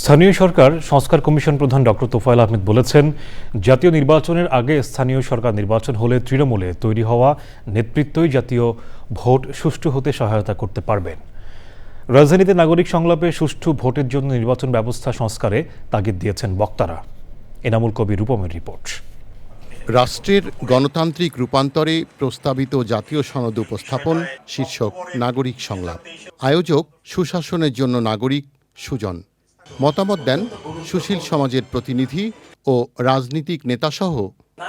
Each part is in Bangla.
স্থানীয় সরকার সংস্কার কমিশন প্রধান ডক্টর তোফায়েল আহমেদ বলেছেন, জাতীয় নির্বাচনের আগে স্থানীয় সরকার নির্বাচন হলে তৃণমূলে তৈরি হওয়া নেতৃত্বই জাতীয় ভোট সুষ্ঠু হতে সহায়তা করতে পারবেন রাজধানীতে নাগরিক সংলাপে সুষ্ঠু ভোটের জন্য নির্বাচন ব্যবস্থা সংস্কারে তাগিদ দিয়েছেন বক্তারা। এনামুল কবি রূপমের রিপোর্ট। রাষ্ট্রের গণতান্ত্রিক রূপান্তরে প্রস্তাবিত জাতীয় সনদ উপস্থাপন, শীর্ষক নাগরিক সংলাপ। আয়োজক সুশাসনের জন্য নাগরিক সুজন। মতামত দেন সুশীল সমাজের প্রতিনিধি ও রাজনীতিক নেতাসহ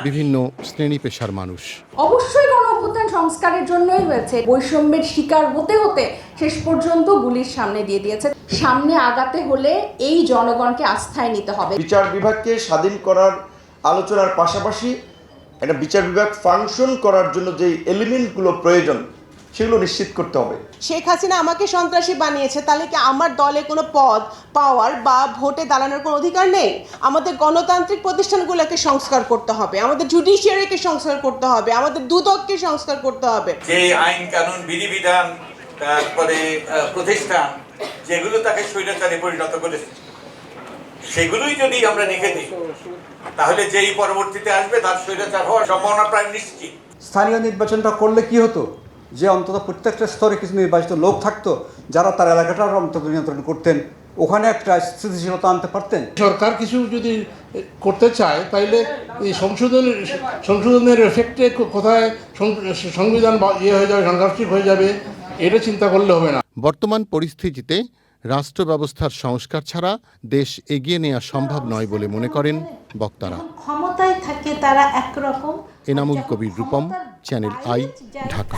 বিভিন্ন শ্রেণি পেশার মানুষ। অবশ্যই গণ অভ্যুত্থান সংস্কারের জন্যই হয়েছে। বৈষম্যের শিকার হতে হতে শেষ পর্যন্ত গুলির সামনে দিয়ে দিয়েছে। সামনে আগাতে হলে এই জনগণকে আস্থায় নিতে হবে। বিচার বিভাগকে স্বাধীন করার আলোচনার পাশাপাশি একটা বিচার বিভাগ ফাংশন করার জন্য যে এলিমেন্টগুলো প্রয়োজন সেগুলো নিশ্চিত করতে হবে। শেখ হাসিনা আমাকে সন্ত্রাসী বানিয়েছে তাহলে কি আমার দলে কোনো পদ পাওয়ার বা ভোটে দাঁড়ানোর কোনো অধিকার নেই? আমাদের গণতান্ত্রিক প্রতিষ্ঠানগুলোকে সংস্কার করতে হবে আমাদের জুডিশিয়ারিকে সংস্কার করতে হবে আমাদের দুদককে সংস্কার করতে হবে। যে আইন কানুন বিধিবিধান তারপরে প্রতিষ্ঠান যেগুলো তাকে স্বৈরাচারে পরিণত করেছে সেগুলোই যদি আমরা রেখে দিই তাহলে যেই পরবর্তীতে আসবে তার স্বৈরাচার হওয়ার সম্ভাবনা প্রায় নিশ্চিত। স্থানীয় নির্বাচনটা করলে কি হতো? যে অন্তত প্রত্যেকটা স্তরে কিছু নির্বাচিত লোক থাকতো যারা তার এলাকাটার অন্তত নিয়ন্ত্রণ করতেন ওখানে একটা স্থিতিশীলতা আনতে পারতেন। সরকার কিছু যদি করতে চায় তাইলে এই সংশোধনের সংশোধনের এফেক্টে কোথায় সংবিধান বা- ইয়ে হয়ে যাবে সাংঘর্ষিক হয়ে যাবে এটা চিন্তা করলে হবে না। বর্তমান পরিস্থিতিতে রাষ্ট্র ব্যবস্থার সংস্কার ছাড়া দেশ এগিয়ে নেওয়া সম্ভব নয় বলে মনে করেন বক্তারা। ক্ষমতায় থাকে তারা একরকম। Enamul Kabir Rupam channel i Dhaka.